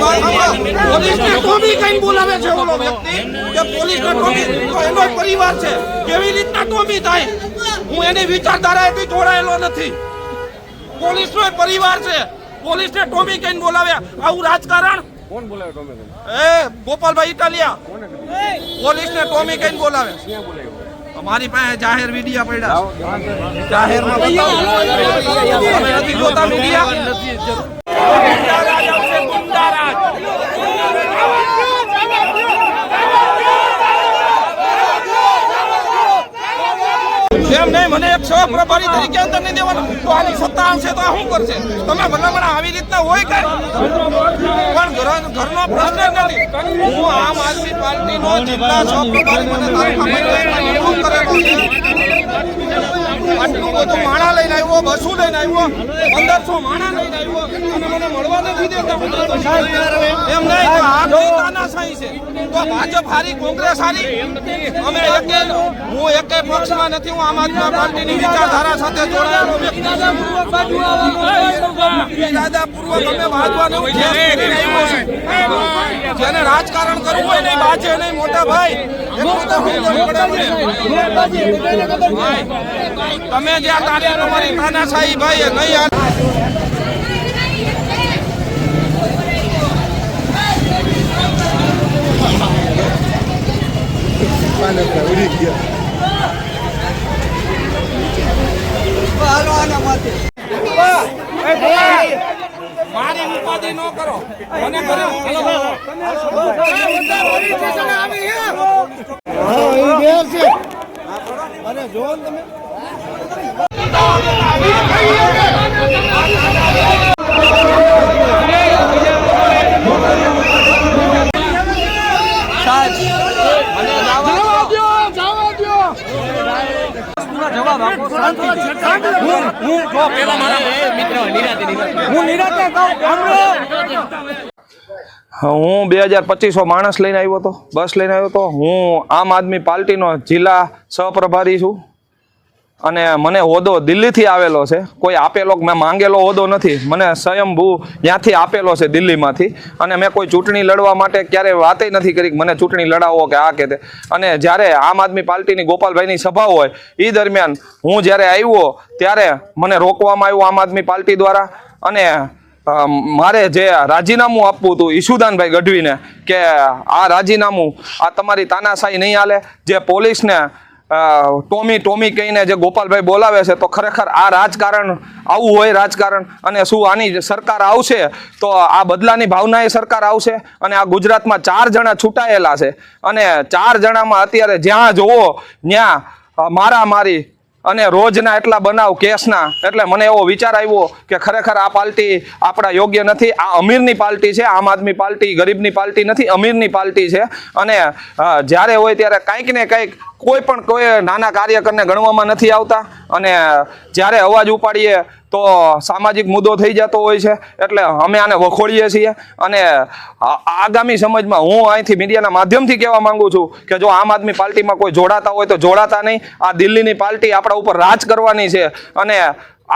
પોલીસને ટોમી કઈ બોલાવે છે ઓલો વ્યક્તિ કે પોલીસને ટોમી તો એનો પરિવાર છે. કેવી રીતના ટોમી થાય? હું એની વિચારધારાએથી જોડાયેલો નથી. પોલીસનો પરિવાર છે. પોલીસને ટોમી કઈ બોલાવે. આવું રાજકારણ? કોણ બોલાવે તમે એ ગોપાલભાઈ ઇટાલિયા. પોલીસને ટોમી કઈ બોલાવે. ક્યાં મારી પાસે જાહેર મીડિયા પડ્યા બતાવો. નથી જોતા મીડિયા ગુંડારાજ આવશે, ગુંડારાજ. એમ નહીં મને એક સહ પ્રભારી તરીકે અંદર નહીં દેવાનો. તો આની સત્તા આવશે તો આ શું કરશે? તમે ભલામણ આવી રીતના હોય કે? પણ ઘર- ઘરનો પ્રશ્ન નથી. હું આમ આદમી પાર્ટીનો જિલ્લા સહ પ્રભારી મને તાલુકા કરેલો છે. આટલું બધું માણા લઈને આવ્યો બસો લઈને આવ્યો પંદરસો માણા લઈને આવ્યો અને મને મળવા નથી દેતા એમ નહીં આ કઈ તાનાશાહી છે તો ભાજપ હારી કોંગ્રેસ હારી અમે એકે હું એકે પક્ષમાં નથી હું આમ આદમી પાર્ટીની વિચારધારા સાથે જોડાયેલો વ્યક્તિ છું. ઇરાદાપૂર્વક અમે છું. જેને રાજકારણ કરવું હોય નહીં બાજે નહીં મોટા ભાઈ એટલું તો પડે. તમે જ્યાં તારે તમારી તાનાશાહી ભાઈ નહીં મારી ઉપાધિ ન કરો. મને કરો હું બે હજાર પચીસો માણસ લઈને આવ્યો હતો બસ લઈને આવ્યો હતો. હું આમ આદમી પાર્ટીનો જિલ્લા સહપ્રભારી છું. અને મને હોદ્દો દિલ્હીથી આવેલો છે. કોઈ આપેલો મેં માંગેલો હોદો નથી. મને સ્વયંભૂ ત્યાંથી આપેલો છે દિલ્હીમાંથી. અને મેં કોઈ ચૂંટણી લડવા માટે ક્યારે વાતે નથી કરી મને ચૂંટણી લડાવો કે આ કે તે. અને જ્યારે આમ આદમી પાર્ટીની ગોપાલભાઈની સભા હોય એ દરમિયાન હું જ્યારે આવ્યો, ત્યારે મને રોકવામાં આવ્યું આમ આદમી પાર્ટી દ્વારા. અને મારે જે રાજીનામું આપવું હતું ઈશુદાનભાઈ ગઢવીને કે આ રાજીનામું, આ તમારી તાનાશાહી નહીં હાલે. જે પોલીસને ટોમી ટોમી કહીને જે ગોપાલભાઈ બોલાવે છે, તો ખરેખર આ રાજકારણ આવું હોય રાજકારણ અને શું આની સરકાર આવશે, તો આ બદલાની ભાવનાએ સરકાર આવશે અને આ ગુજરાતમાં ચાર જણા છૂટાયેલા છે. અને ચાર જણામાં અત્યારે જ્યાં જોવો ત્યાં મારા મારામારી અને રોજના એટલા બનાવ કેસના. એટલે મને એવો વિચાર આવ્યો કે ખરેખર આ પાર્ટી આપણા યોગ્ય નથી. આ અમીરની પાર્ટી છે, આમ આદમી પાર્ટી, ગરીબની પાર્ટી નથી, અમીરની પાર્ટી છે. અને જ્યારે હોય ત્યારે કંઈક ને કંઈક કોઈ પણ કોઈ નાના કાર્યકરને ગણવામાં નથી આવતા. અને જ્યારે અવાજ ઉપાડીએ તો સામાજિક મુદ્દો થઈ જતો હોય છે. એટલે અમે આને વખોડીએ છીએ. અને આગામી સમજમાં હું અહીંથી મીડિયાના માધ્યમથી કહેવા માંગુ છું કે જો આમ આદમી પાર્ટીમાં કોઈ જોડાતા હોય તો જોડાતા નહીં. આ દિલ્હીની પાર્ટી આપણા ઉપર રાજ કરવાની છે. અને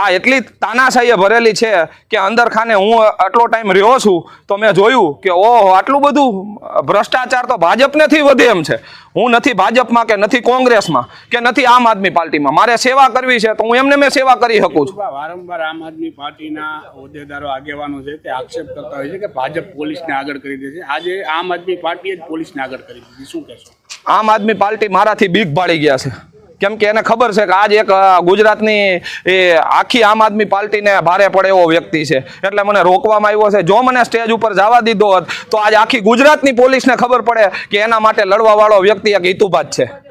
આ એટલી તાનાશાહીએ ભરેલી છે કે અંદર ખાને હું આટલો ટાઈમ રહ્યો છું તો મેં જોયું કે ઓહો આટલું બધું ભ્રષ્ટાચાર તો ભાજપનેથી વધે એમ છે. હું નથી ભાજપમાં કે નથી કોંગ્રેસમાં કે નથી આમ આદમી પાર્ટીમાં. મારે સેવા કરવી છે તો હું એમને મેં સેવા કરી શકું છું. વારંવાર આમ આદમી પાર્ટીના હોદ્દેદારો આગેવાનો છે તે આક્ષેપ કરતા હોય છે કે ભાજપ પોલીસને આગળ કરી દે છે. આજે આમ આદમી પાર્ટીએ જ પોલીસને આગળ કરી દીધી શું કહેશો? આમ આદમી પાર્ટી મારાથી બીક ભાળી ગયા છે. કેમ કે એને ખબર છે કે આજ એક ગુજરાતની, એ, આખી આમ આદમી પાર્ટીને ભારે પડે એવો વ્યક્તિ છે. એટલે મને રોકવામાં આવ્યો છે. જો મને સ્ટેજ ઉપર જવા દીધો હોત, તો આજ આખી ગુજરાતની પોલીસને ખબર પડે કે એના માટે લડવા વાળો વ્યક્તિ એક હિતુભાત છે.